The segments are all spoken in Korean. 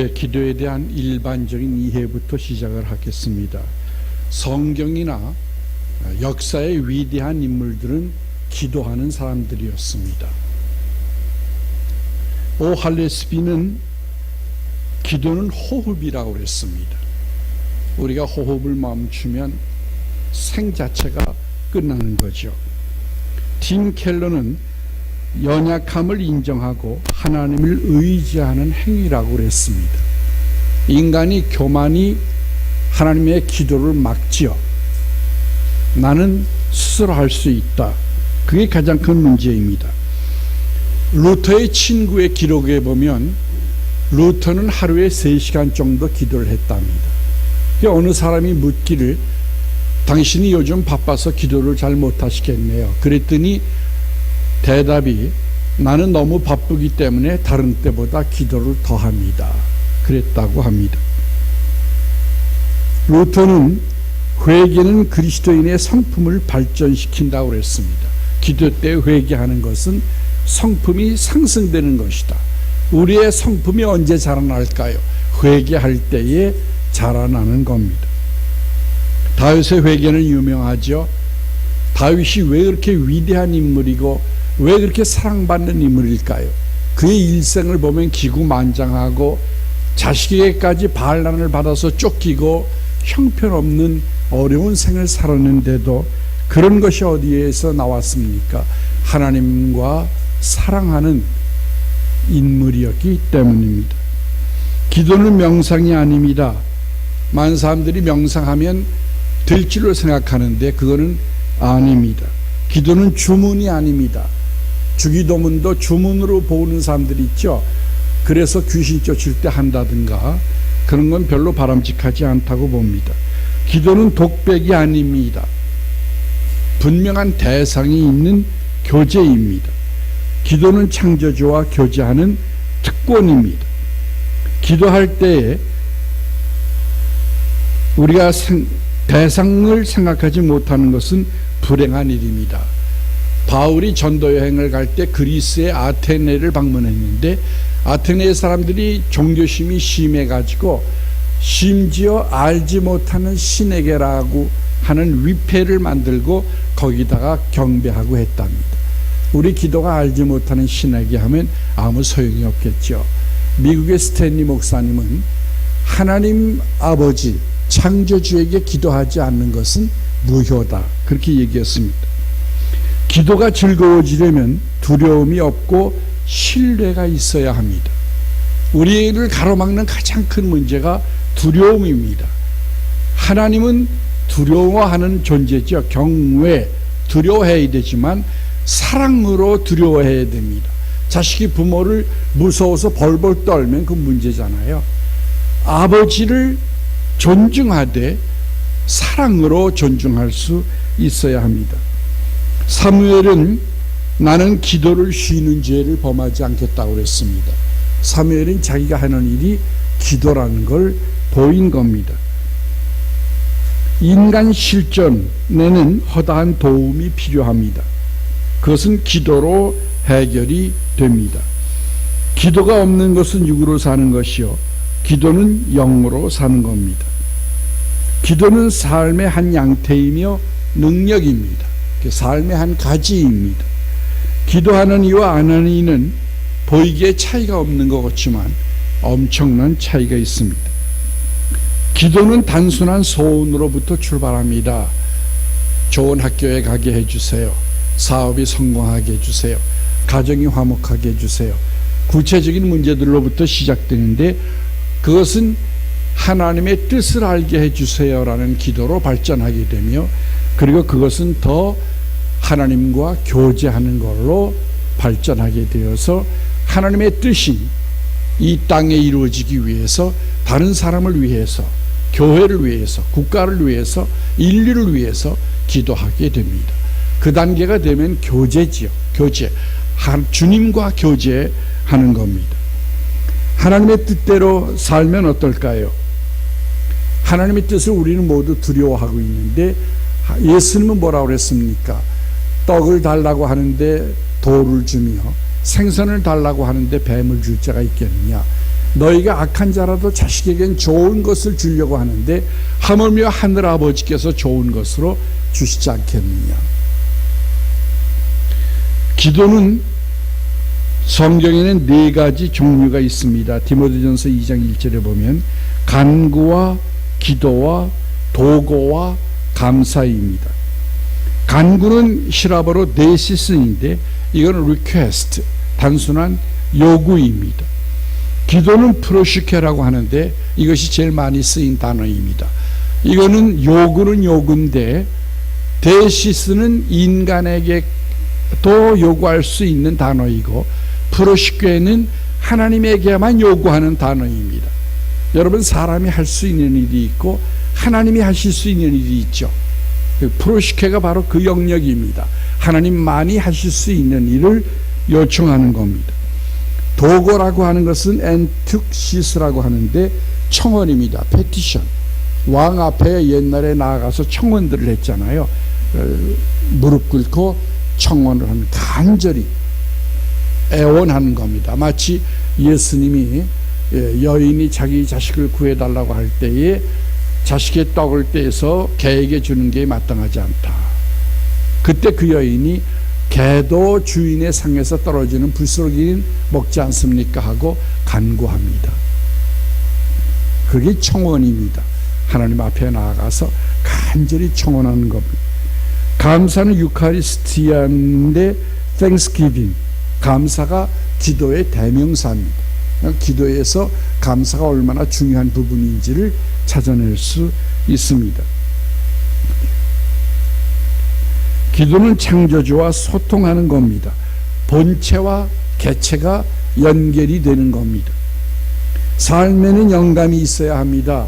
예, 기도에 대한 일반적인 이해부터 시작을 하겠습니다. 성경이나 역사의 위대한 인물들은 기도하는 사람들이었습니다. 오 할레스비는 기도는 호흡이라고 그랬습니다. 우리가 호흡을 멈추면 생 자체가 끝나는 거죠. 팀 켈러는 연약함을 인정하고 하나님을 의지하는 행위라고 그랬습니다. 인간이 교만이 하나님의 기도를 막지요. 나는 스스로 할 수 있다. 그게 가장 큰 문제입니다. 루터의 친구의 기록에 보면 루터는 하루에 3시간 정도 기도를 했답니다. 어느 사람이 묻기를 당신이 요즘 바빠서 기도를 잘 못하시겠네요. 그랬더니 대답이 나는 너무 바쁘기 때문에 다른 때보다 기도를 더 합니다. 그랬다고 합니다. 루터는 회개는 그리스도인의 성품을 발전시킨다고 그랬습니다. 기도 때 회개하는 것은 성품이 상승되는 것이다. 우리의 성품이 언제 자라날까요? 회개할 때에 자라나는 겁니다. 다윗의 회개는 유명하죠. 다윗이 왜 그렇게 위대한 인물이고 왜 그렇게 사랑받는 인물일까요? 그의 일생을 보면 기구만장하고 자식에게까지 반란을 받아서 쫓기고 형편없는 어려운 생을 살았는데도 그런 것이 어디에서 나왔습니까? 하나님과 사랑하는 인물이었기 때문입니다. 기도는 명상이 아닙니다. 많은 사람들이 명상하면 될 줄로 생각하는데 그거는 아닙니다. 기도는 주문이 아닙니다. 주기도문도 주문으로 보는 사람들이 있죠. 그래서 귀신 쫓을 때 한다든가 그런 건 별로 바람직하지 않다고 봅니다. 기도는 독백이 아닙니다. 분명한 대상이 있는 교제입니다. 기도는 창조주와 교제하는 특권입니다. 기도할 때에 우리가 생, 대상을 생각하지 못하는 것은 불행한 일입니다. 바울이 전도 여행을 갈 때 그리스의 아테네를 방문했는데 아테네 사람들이 종교심이 심해 가지고 심지어 알지 못하는 신에게라고 하는 위패를 만들고 거기다가 경배하고 했답니다. 우리 기도가 알지 못하는 신에게 하면 아무 소용이 없겠죠. 미국의 스탠리 목사님은 하나님 아버지 창조주에게 기도하지 않는 것은 무효다. 그렇게 얘기했습니다. 기도가 즐거워지려면 두려움이 없고 신뢰가 있어야 합니다. 우리를 가로막는 가장 큰 문제가 두려움입니다. 하나님은 두려워하는 존재죠. 경외, 두려워해야 되지만 사랑으로 두려워해야 됩니다. 자식이 부모를 무서워서 벌벌 떨면 그 문제잖아요. 아버지를 존중하되 사랑으로 존중할 수 있어야 합니다. 사무엘은 나는 기도를 쉬는 죄를 범하지 않겠다고 그랬습니다. 사무엘은 자기가 하는 일이 기도라는 걸 보인 겁니다. 인간 실전에는 허다한 도움이 필요합니다. 그것은 기도로 해결이 됩니다. 기도가 없는 것은 육으로 사는 것이요. 기도는 영으로 사는 겁니다. 기도는 삶의 한 양태이며 능력입니다. 삶의 한 가지입니다. 기도하는 이와 안 하는 이는 보이기에 차이가 없는 것 같지만 엄청난 차이가 있습니다. 기도는 단순한 소원으로부터 출발합니다. 좋은 학교에 가게 해주세요. 사업이 성공하게 해주세요. 가정이 화목하게 해주세요. 구체적인 문제들로부터 시작되는데 그것은 하나님의 뜻을 알게 해주세요라는 기도로 발전하게 되며 그리고 그것은 더 하나님과 교제하는 걸로 발전하게 되어서 하나님의 뜻이 이 땅에 이루어지기 위해서 다른 사람을 위해서 교회를 위해서 국가를 위해서 인류를 위해서 기도하게 됩니다. 그 단계가 되면 교제지요. 교제. 주님과 교제하는 겁니다. 하나님의 뜻대로 살면 어떨까요? 하나님의 뜻을 우리는 모두 두려워하고 있는데 예수님은 뭐라고 그랬습니까? 떡을 달라고 하는데 돌을 주며 생선을 달라고 하는데 뱀을 줄 자가 있겠느냐? 너희가 악한 자라도 자식에겐 좋은 것을 주려고 하는데 하물며 하늘 아버지께서 좋은 것으로 주시지 않겠느냐. 기도는 성경에는 네 가지 종류가 있습니다. 디모데전서 2장 1절에 보면 간구와 기도와 도고와 감사입니다. 간구는 히라버로 네시스인데 이거는 request 단순한 요구입니다. 기도는 프로시케라고 하는데 이것이 제일 많이 쓰인 단어입니다. 이거는 요구는 요구인데 데시스는 인간에게 또 요구할 수 있는 단어이고 프로시케는 하나님에게만 요구하는 단어입니다. 여러분 사람이 할 수 있는 일이 있고 하나님이 하실 수 있는 일이 있죠. 프로시케가 바로 그 영역입니다. 하나님만이 하실 수 있는 일을 요청하는 겁니다. 도고라고 하는 것은 엔툭시스라고 하는데 청원입니다. 페티션. 왕 앞에 옛날에 나아가서 청원들을 했잖아요. 어, 무릎 꿇고 청원을 하는 간절히 애원하는 겁니다. 마치 예수님이 예, 여인이 자기 자식을 구해달라고 할 때에 자식의 떡을 떼서 개에게 주는 게 마땅하지 않다. 그때 그 여인이 개도 주인의 상에서 떨어지는 불쏘기는 먹지 않습니까? 하고 간구합니다. 그게 청원입니다. 하나님 앞에 나아가서 간절히 청원하는 겁니다. 감사는 유카리스티아인데 Thanksgiving 감사가 기도의 대명사입니다. 기도에서 감사가 얼마나 중요한 부분인지를 찾아낼 수 있습니다. 기도는 창조주와 소통하는 겁니다. 본체와 개체가 연결이 되는 겁니다. 삶에는 영감이 있어야 합니다.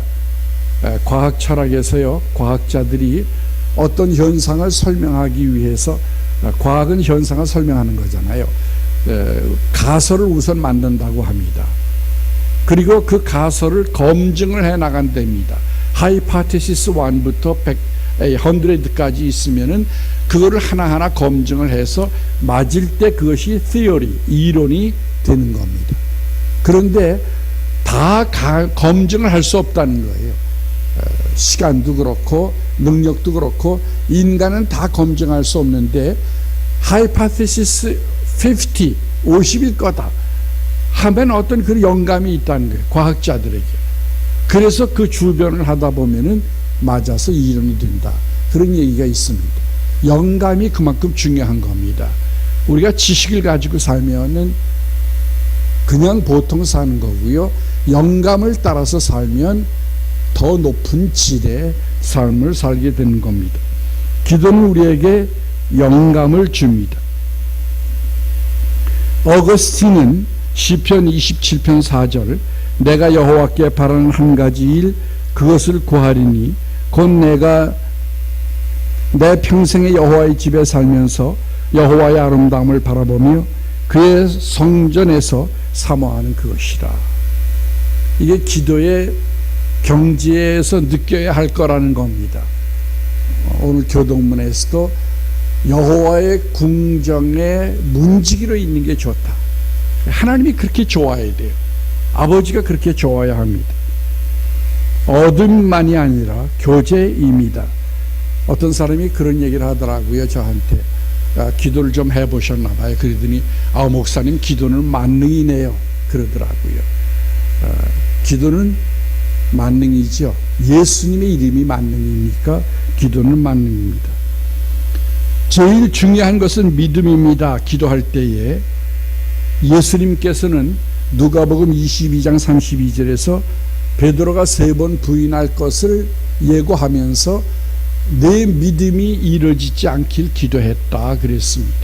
과학 철학에서요, 과학자들이 어떤 현상을 설명하기 위해서 과학은 현상을 설명하는 거잖아요. 가설을 우선 만든다고 합니다. 그리고 그 가설을 검증을 해 나간답니다. 하이파테시스 1부터 100, 100까지 있으면은 그거를 하나하나 검증을 해서 맞을 때 그것이 theory, 이론이 되는 겁니다. 그런데 다 가, 검증을 할 수 없다는 거예요. 시간도 그렇고 능력도 그렇고 인간은 다 검증할 수 없는데 하이파테시스 50, 50일 거다 하면 어떤 그 영감이 있다는 거예요. 과학자들에게. 그래서 그 주변을 하다 보면은 맞아서 이론이 된다. 그런 얘기가 있습니다. 영감이 그만큼 중요한 겁니다. 우리가 지식을 가지고 살면은 그냥 보통 사는 거고요. 영감을 따라서 살면 더 높은 질의 삶을 살게 되는 겁니다. 기도는 우리에게 영감을 줍니다. 어거스틴은 시편 27편 4절 내가 여호와께 바라는 한 가지 일 그것을 구하리니 곧 내가 내 평생에 여호와의 집에 살면서 여호와의 아름다움을 바라보며 그의 성전에서 사모하는 그것이라. 이게 기도의 경지에서 느껴야 할 거라는 겁니다. 오늘 교동문에서도 여호와의 궁정에 문지기로 있는 게 좋다. 하나님이 그렇게 좋아야 돼요. 아버지가 그렇게 좋아야 합니다. 얻음만이 아니라 교제입니다. 어떤 사람이 그런 얘기를 하더라고요, 저한테. 아, 기도를 좀 해보셨나 봐요. 그러더니, 아, 목사님, 기도는 만능이네요. 그러더라고요. 아, 기도는 만능이죠. 예수님의 이름이 만능이니까 기도는 만능입니다. 제일 중요한 것은 믿음입니다. 기도할 때에. 예수님께서는 누가복음 22장 32절에서 베드로가 세 번 부인할 것을 예고하면서 내 믿음이 이루어지지 않길 기도했다 그랬습니다.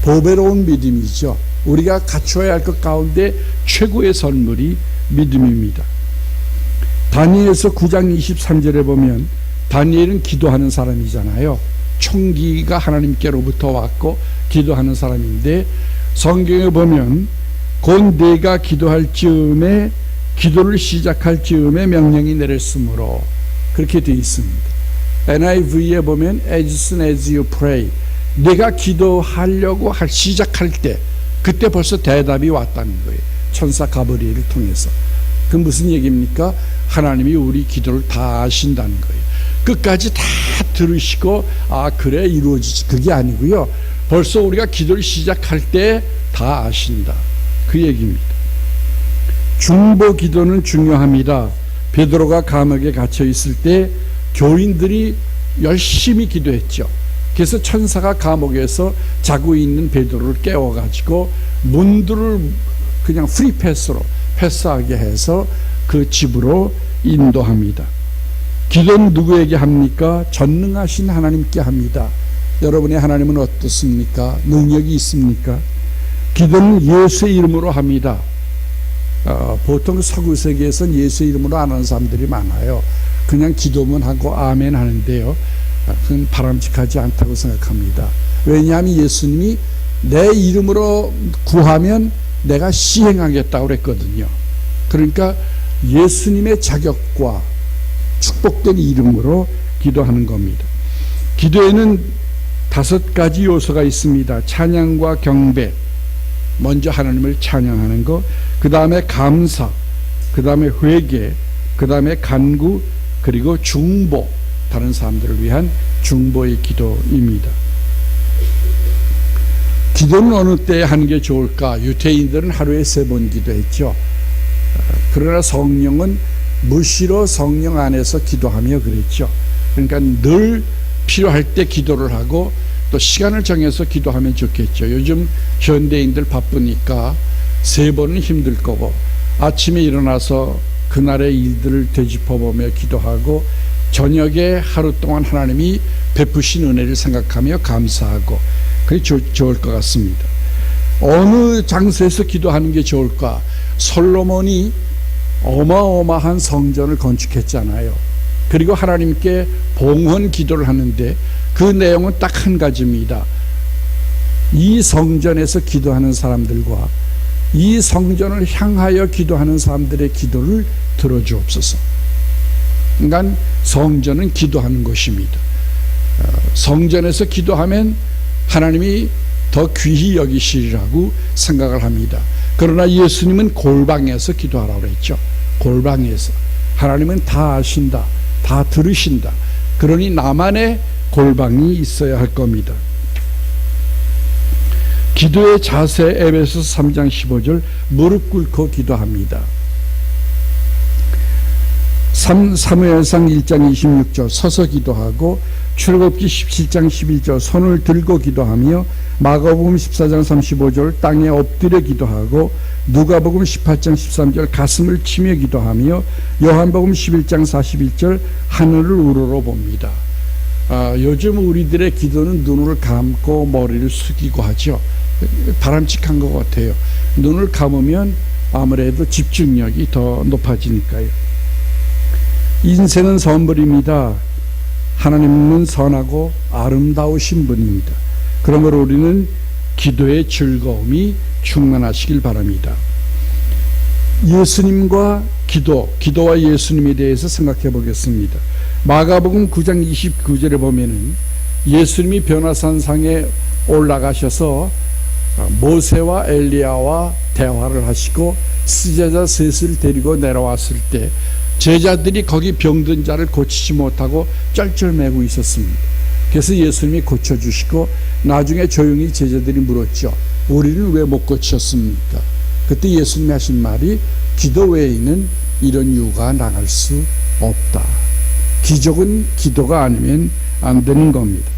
보배로운 믿음이죠. 우리가 갖춰야 할 것 가운데 최고의 선물이 믿음입니다. 다니엘서 9장 23절에 보면 다니엘은 기도하는 사람이잖아요. 총기가 하나님께로부터 왔고 기도하는 사람인데 성경에 보면 곧 내가 기도할 즈음에 기도를 시작할 즈음에 명령이 내렸으므로 그렇게 되어 있습니다. NIV에 보면 as soon as you pray 내가 기도하려고 할 시작할 때 그때 벌써 대답이 왔다는 거예요. 천사 가브리엘을 통해서. 그 무슨 얘기입니까? 하나님이 우리 기도를 다 아신다는 거예요. 끝까지 다 들으시고 아 그래 이루어지지 그게 아니고요. 벌써 우리가 기도를 시작할 때 다 아신다. 그 얘기입니다. 중보 기도는 중요합니다. 베드로가 감옥에 갇혀 있을 때 교인들이 열심히 기도했죠. 그래서 천사가 감옥에서 자고 있는 베드로를 깨워 가지고 문들을 그냥 프리 패스로 패스하게 해서 그 집으로 인도합니다. 기도는 누구에게 합니까? 전능하신 하나님께 합니다. 여러분의 하나님은 어떻습니까? 능력이 있습니까? 기도는 예수의 이름으로 합니다. 어, 보통 서구 세계에서는 예수의 이름으로 안 하는 사람들이 많아요. 그냥 기도만 하고 아멘 하는데요. 그건 바람직하지 않다고 생각합니다. 왜냐하면 예수님이 내 이름으로 구하면 내가 시행하겠다고 그랬거든요. 그러니까 예수님의 자격과 축복된 이름으로 기도하는 겁니다. 기도에는 다섯 가지 요소가 있습니다. 찬양과 경배, 먼저 하나님을 찬양하는 것, 그 다음에 감사, 그 다음에 회개, 그 다음에 간구, 그리고 중보, 다른 사람들을 위한 중보의 기도입니다. 기도는 어느 때 하는 게 좋을까? 유태인들은 하루에 세 번 기도했죠. 그러나 성령은 무시로 성령 안에서 기도하며 그랬죠. 그러니까 늘 필요할 때 기도를 하고 또 시간을 정해서 기도하면 좋겠죠. 요즘 현대인들 바쁘니까 세 번은 힘들 거고 아침에 일어나서 그날의 일들을 되짚어보며 기도하고 저녁에 하루 동안 하나님이 베푸신 은혜를 생각하며 감사하고 그게 좋, 좋을 것 같습니다. 어느 장소에서 기도하는 게 좋을까? 솔로몬이 어마어마한 성전을 건축했잖아요. 그리고 하나님께 봉헌 기도를 하는데 그 내용은 딱 한 가지입니다. 이 성전에서 기도하는 사람들과 이 성전을 향하여 기도하는 사람들의 기도를 들어주옵소서. 그러니까 성전은 기도하는 것입니다. 어, 성전에서 기도하면 하나님이 더 귀히 여기시리라고 생각을 합니다. 그러나 예수님은 골방에서 기도하라고 그랬죠. 골방에서. 하나님은 다 아신다. 다 들으신다. 그러니 나만의 골방이 있어야 할 겁니다. 기도의 자세 에베소 3장 15절 무릎 꿇고 기도합니다. 3, 사무엘상 1장 26절 서서 기도하고 출애굽기 17장 11절 손을 들고 기도하며 마가복음 14장 35절 땅에 엎드려 기도하고 누가복음 18장 13절 가슴을 치며 기도하며 요한복음 11장 41절 하늘을 우러러 봅니다. 아, 요즘 우리들의 기도는 눈을 감고 머리를 숙이고 하죠. 바람직한 것 같아요. 눈을 감으면 아무래도 집중력이 더 높아지니까요. 인생은 선물입니다. 하나님은 선하고 아름다우신 분입니다. 그러므로 우리는 기도의 즐거움이 충만하시길 바랍니다. 예수님과 기도, 기도와 예수님에 대해서 생각해 보겠습니다. 마가복음 9장 29절에 보면은 예수님이 변화산 상에 올라가셔서 모세와 엘리야와 대화를 하시고 스제자 셋을 데리고 내려왔을 때 제자들이 거기 병든 자를 고치지 못하고 쩔쩔매고 있었습니다. 그래서 예수님이 고쳐주시고 나중에 조용히 제자들이 물었죠. 우리는 왜 못 고쳤습니까? 그때 예수님이 하신 말이 기도 외에는 이런 이유가 나갈 수 없다. 기적은 기도가 아니면 안 되는 겁니다.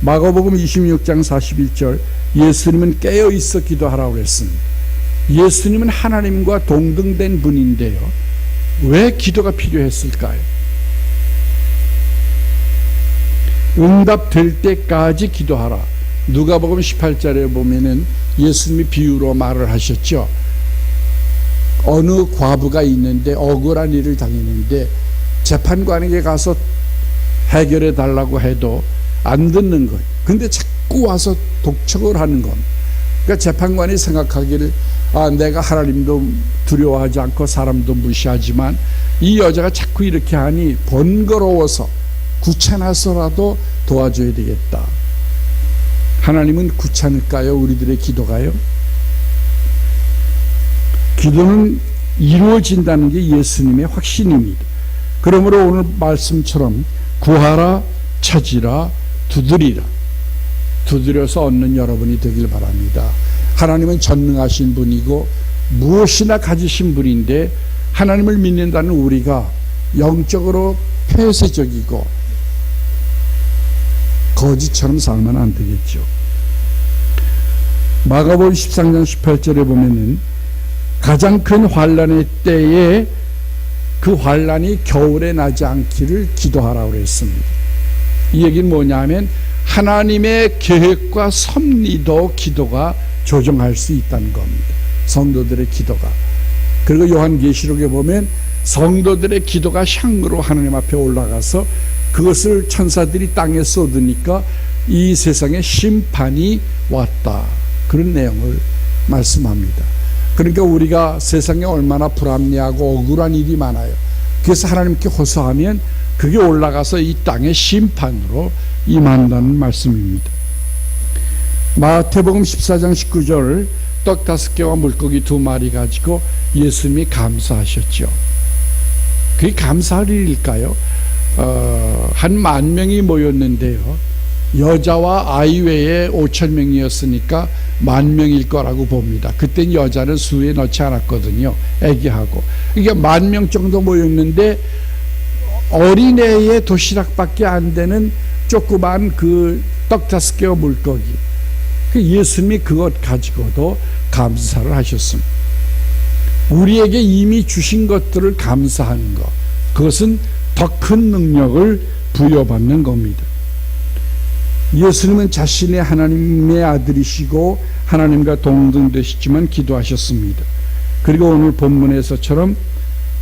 마가복음 26장 41절 예수님은 깨어 있어 기도하라고 했습니다. 예수님은 하나님과 동등된 분인데요. 왜 기도가 필요했을까요? 응답될 때까지 기도하라. 누가복음 18절에 보면은 예수님이 비유로 말을 하셨죠. 어느 과부가 있는데 억울한 일을 당했는데 재판관에게 가서 해결해 달라고 해도 안 듣는 거예요. 근데 자꾸 와서 독촉을 하는 겁니다. 그러니까 재판관이 생각하기를 아, 내가 하나님도 두려워하지 않고 사람도 무시하지만 이 여자가 자꾸 이렇게 하니 번거로워서 귀찮아서라도 도와줘야 되겠다. 하나님은 귀찮을까요? 우리들의 기도가요? 기도는 이루어진다는 게 예수님의 확신입니다. 그러므로 오늘 말씀처럼 구하라, 찾으라, 두드리라. 두드려서 얻는 여러분이 되길 바랍니다. 하나님은 전능하신 분이고 무엇이나 가지신 분인데 하나님을 믿는다는 우리가 영적으로 폐쇄적이고 거지처럼 살면 안 되겠죠. 마가복음 13장 18절에 보면은 가장 큰 환란의 때에 그 환란이 겨울에 나지 않기를 기도하라고 그랬습니다. 이 얘기는 뭐냐면 하나님의 계획과 섭리도 기도가 조정할 수 있다는 겁니다. 성도들의 기도가. 그리고 요한계시록에 보면 성도들의 기도가 향으로 하나님 앞에 올라가서 그것을 천사들이 땅에 쏟으니까 이 세상에 심판이 왔다. 그런 내용을 말씀합니다. 그러니까 우리가 세상에 얼마나 불합리하고 억울한 일이 많아요. 그래서 하나님께 호소하면 그게 올라가서 이 땅의 심판으로 임한다는 말씀입니다. 마태복음 14장 19절 떡 다섯 개와 물고기 두 마리 가지고 예수님이 감사하셨죠. 그게 감사할 일일까요? 어, 한만 명이 모였는데요. 여자와 아이 외에 5천 명이었으니까 만 명일 거라고 봅니다. 그땐 여자는 수에 넣지 않았거든요. 애기하고. 그러니까 만 명 정도 모였는데 어린애의 도시락밖에 안 되는 조그만 그 떡 다섯 개와 물고기. 그 예수님이 그것 가지고도 감사를 하셨습니다. 우리에게 이미 주신 것들을 감사하는 것. 그것은 더 큰 능력을 부여받는 겁니다. 예수님은 자신의 하나님의 아들이시고 하나님과 동등되시지만 기도하셨습니다. 그리고 오늘 본문에서처럼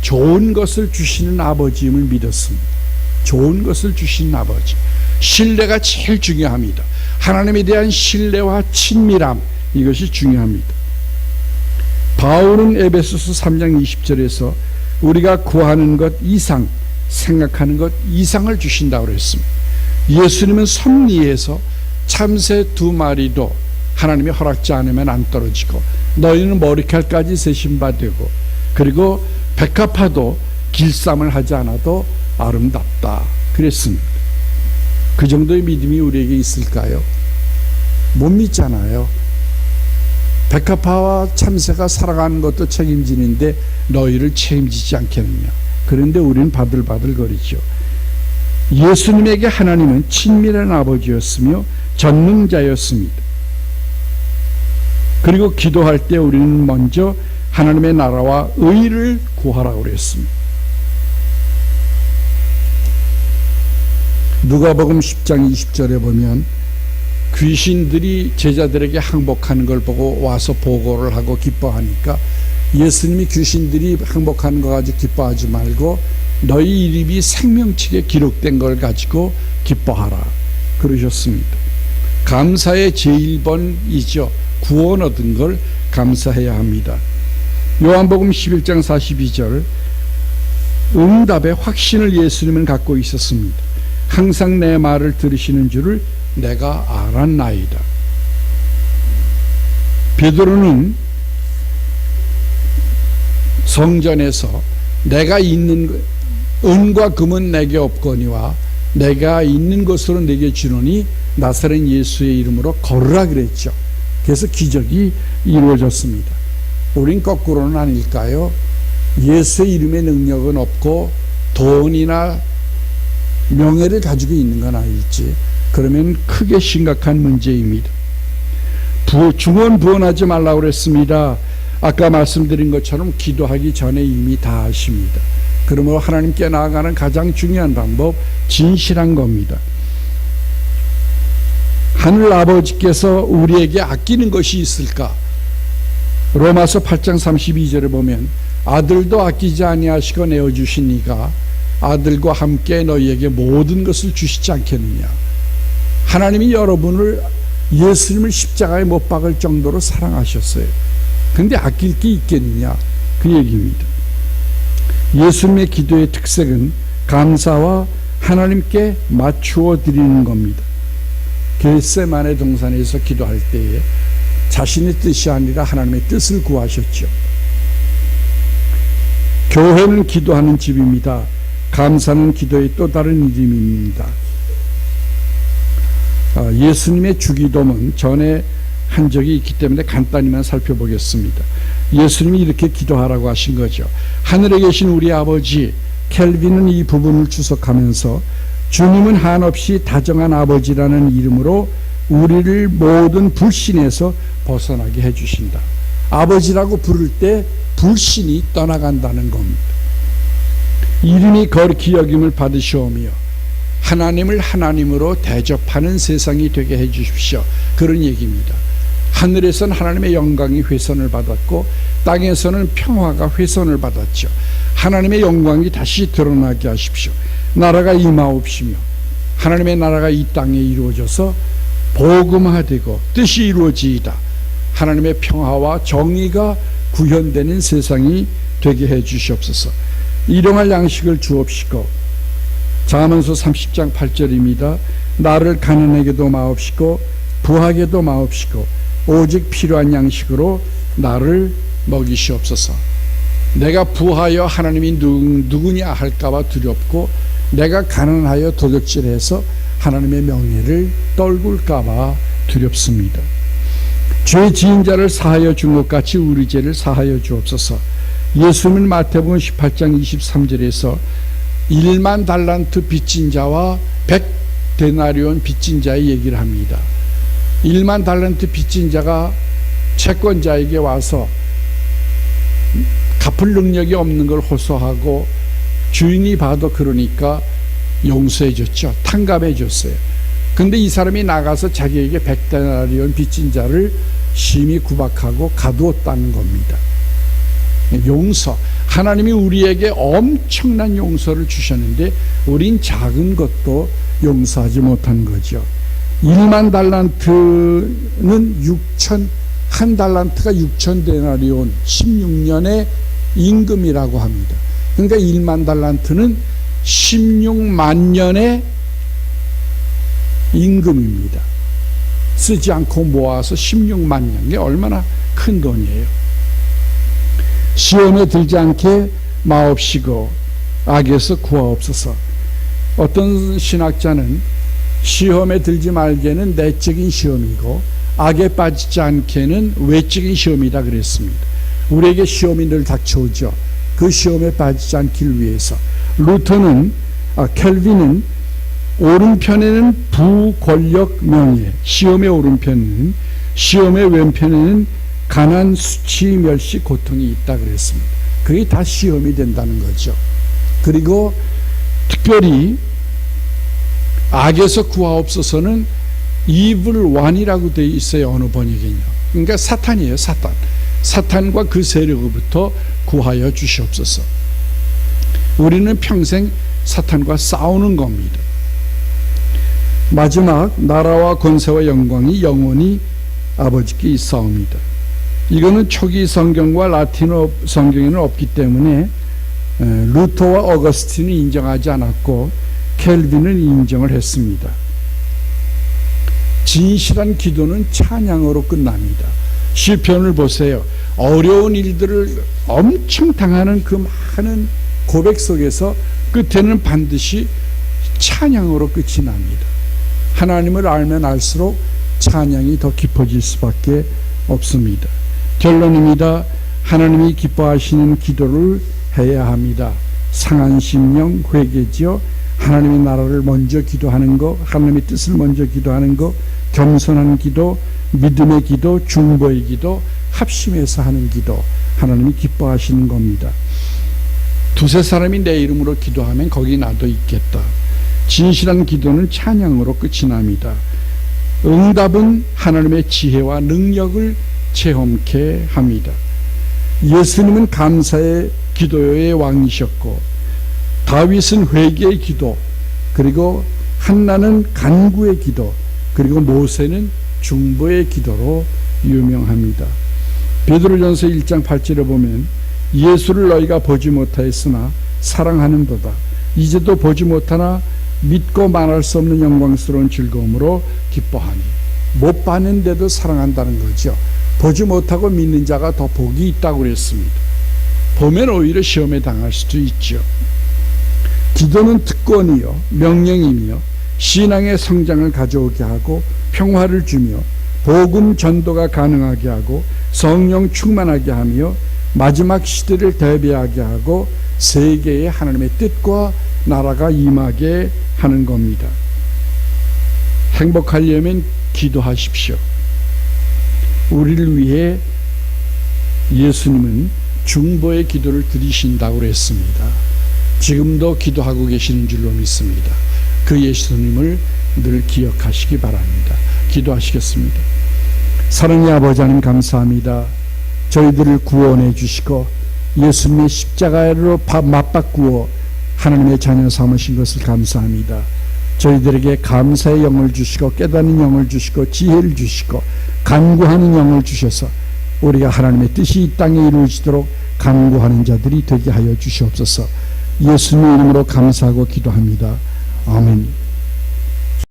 좋은 것을 주시는 아버지임을 믿었습니다. 좋은 것을 주시는 아버지. 신뢰가 제일 중요합니다. 하나님에 대한 신뢰와 친밀함 이것이 중요합니다. 바울은 에베소서 3장 20절에서 우리가 구하는 것 이상 생각하는 것 이상을 주신다고 그랬습니다. 예수님은 섭리에서 참새 두 마리도 하나님이 허락지 않으면 안 떨어지고 너희는 머리칼까지 세신 바 되고 그리고 백합화도 길쌈을 하지 않아도 아름답다 그랬습니다. 그 정도의 믿음이 우리에게 있을까요? 못 믿잖아요. 백합화와 참새가 살아가는 것도 책임지는데 너희를 책임지지 않겠느냐. 그런데 우리는 바들바들거리죠. 예수님에게 하나님은 친밀한 아버지였으며 전능자였습니다. 그리고 기도할 때 우리는 먼저 하나님의 나라와 의를 구하라고 그랬습니다. 누가복음 10장 20절에 보면 귀신들이 제자들에게 항복하는 걸 보고 와서 보고를 하고 기뻐하니까 예수님이 귀신들이 항복하는 거 가지고 기뻐하지 말고 너희 이름이 생명책에 기록된 걸 가지고 기뻐하라 그러셨습니다. 감사의 제1번이죠. 구원 얻은 걸 감사해야 합니다. 요한복음 11장 42절 응답의 확신을 예수님은 갖고 있었습니다. 항상 내 말을 들으시는 줄을 내가 알았나이다. 베드로는 성전에서 내가 있는 은과 금은 내게 없거니와 내가 있는 것으로 내게 주노니 나사렛 예수의 이름으로 걸으라 그랬죠. 그래서 기적이 이루어졌습니다. 우린 거꾸로는 아닐까요? 예수의 이름의 능력은 없고 돈이나 명예를 가지고 있는 건 아닐지. 그러면 크게 심각한 문제입니다. 부, 중원 부원하지 말라고 그랬습니다. 아까 말씀드린 것처럼 기도하기 전에 이미 다 아십니다. 그러므로 하나님께 나아가는 가장 중요한 방법, 진실한 겁니다. 하늘 아버지께서 우리에게 아끼는 것이 있을까? 로마서 8장 32절에 보면 아들도 아끼지 아니하시고 내어 주시니가 아들과 함께 너희에게 모든 것을 주시지 않겠느냐. 하나님이 여러분을 예수님을 십자가에 못 박을 정도로 사랑하셨어요. 근데 아낄 게 있겠느냐? 그 얘기입니다. 예수님의 기도의 특색은 감사와 하나님께 맞추어 드리는 겁니다. 겟세만의 동산에서 기도할 때에 자신의 뜻이 아니라 하나님의 뜻을 구하셨죠. 교회는 기도하는 집입니다. 감사는 기도의 또 다른 이름입니다. 아, 예수님의 주기도문 전에 한 적이 있기 때문에 간단히만 살펴보겠습니다. 예수님이 이렇게 기도하라고 하신 거죠. 하늘에 계신 우리 아버지 켈빈은 이 부분을 추석하면서 주님은 한없이 다정한 아버지라는 이름으로 우리를 모든 불신에서 벗어나게 해주신다. 아버지라고 부를 때 불신이 떠나간다는 겁니다. 이름이 거룩히 여김을 받으시오며 하나님을 하나님으로 대접하는 세상이 되게 해 주십시오. 그런 얘기입니다. 하늘에서는 하나님의 영광이 훼손을 받았고 땅에서는 평화가 훼손을 받았죠. 하나님의 영광이 다시 드러나게 하십시오. 나라가 임하옵시며 하나님의 나라가 이 땅에 이루어져서 복음화되고 뜻이 이루어지이다. 하나님의 평화와 정의가 구현되는 세상이 되게 해 주시옵소서. 일용할 양식을 주옵시고 자문서 30장 8절입니다. 나를 가난하게도 마옵시고 부하게도 마옵시고 오직 필요한 양식으로 나를 먹이시옵소서. 내가 부하여 하나님이 누, 누구 냐 할까봐 두렵고 내가 가난하여 도둑질해서 하나님의 명예를 떨굴까봐 두렵습니다. 죄 지은 자를 사하여 준 것 같이 우리 죄를 사하여 주옵소서. 예수님은 마태복음 18장 23절에서 1만 달란트 빚진 자와 100 데나리온 빚진 자의 얘기를 합니다. 1만 달란트 빚진 자가 채권자에게 와서 갚을 능력이 없는 걸 호소하고 주인이 봐도 그러니까 용서해 줬죠. 탕감해 줬어요. 근데 이 사람이 나가서 자기에게 100데나리온 빚진 자를 심히 구박하고 가두었다는 겁니다. 용서. 하나님이 우리에게 엄청난 용서를 주셨는데 우린 작은 것도 용서하지 못한 거죠. 1만 달란트는 6천 한 달란트가 6천 데나리온 16년의 임금이라고 합니다. 그러니까 1만 달란트는 16만 년의 임금입니다. 쓰지 않고 모아서 16만 년. 이게 얼마나 큰 돈이에요. 시험에 들지 않게 마옵시고 악에서 구하옵소서. 어떤 신학자는 시험에 들지 말게는 내적인 시험이고 악에 빠지지 않게는 외적인 시험이다 그랬습니다. 우리에게 시험이 늘 닥쳐오죠. 그 시험에 빠지지 않길 위해서. 루터는 아, 켈빈은 오른편에는 부권력 명예, 시험의 오른편에는 시험의 왼편에는 가난, 수치, 멸시, 고통이 있다 그랬습니다. 그게 다 시험이 된다는 거죠. 그리고 특별히 악에서 구하옵소서는 evil one이라고 되어 있어요. 어느 번역에는요. 그러니까 사탄이에요. 사탄. 사탄과 그 세력으로부터 구하여 주시옵소서. 우리는 평생 사탄과 싸우는 겁니다. 마지막 나라와 권세와 영광이 영원히 아버지께 있사옵니다. 이거는 초기 성경과 라틴어 성경에는 없기 때문에 루터와 어거스틴은 인정하지 않았고 켈빈은 인정을 했습니다. 진실한 기도는 찬양으로 끝납니다. 시편을 보세요. 어려운 일들을 엄청 당하는 그 많은 고백 속에서 끝에는 반드시 찬양으로 끝이 납니다. 하나님을 알면 알수록 찬양이 더 깊어질 수밖에 없습니다. 결론입니다. 하나님이 기뻐하시는 기도를 해야 합니다. 상한 심령 회개지요. 하나님의 나라를 먼저 기도하는 거, 하나님의 뜻을 먼저 기도하는 거, 겸손한 기도, 믿음의 기도, 중보의 기도, 합심해서 하는 기도, 하나님이 기뻐하시는 겁니다. 두세 사람이 내 이름으로 기도하면 거기 나도 있겠다. 진실한 기도는 찬양으로 끝이 납니다. 응답은 하나님의 지혜와 능력을 체험케 합니다. 예수님은 감사의 기도의 왕이셨고 다윗은 회개의 기도 그리고 한나는 간구의 기도 그리고 모세는 중보의 기도로 유명합니다. 베드로전서 1장 8절에 보면 예수를 너희가 보지 못하였으나 사랑하는도다. 이제도 보지 못하나 믿고 말할 수 없는 영광스러운 즐거움으로 기뻐하니 못 봤는데도 사랑한다는 거죠. 보지 못하고 믿는 자가 더 복이 있다고 그랬습니다. 보면 오히려 시험에 당할 수도 있죠. 기도는 특권이요, 명령이며 신앙의 성장을 가져오게 하고 평화를 주며 복음 전도가 가능하게 하고 성령 충만하게 하며 마지막 시대를 대비하게 하고 세계의 하나님의 뜻과 나라가 임하게 하는 겁니다. 행복하려면 기도하십시오. 우리를 위해 예수님은 중보의 기도를 드리신다고 그랬습니다. 지금도 기도하고 계시는 줄로 믿습니다. 그 예수님을 늘 기억하시기 바랍니다. 기도하시겠습니다. 사랑의 아버지 하나님 감사합니다. 저희들을 구원해 주시고 예수님의 십자가로 바- 맞바꾸어 하나님의 자녀 삼으신 것을 감사합니다. 저희들에게 감사의 영을 주시고 깨닫는 영을 주시고 지혜를 주시고 간구하는 영을 주셔서 우리가 하나님의 뜻이 이 땅에 이루어지도록 간구하는 자들이 되게 하여 주시옵소서. 예수님 이름으로 감사하고 기도합니다. 아멘.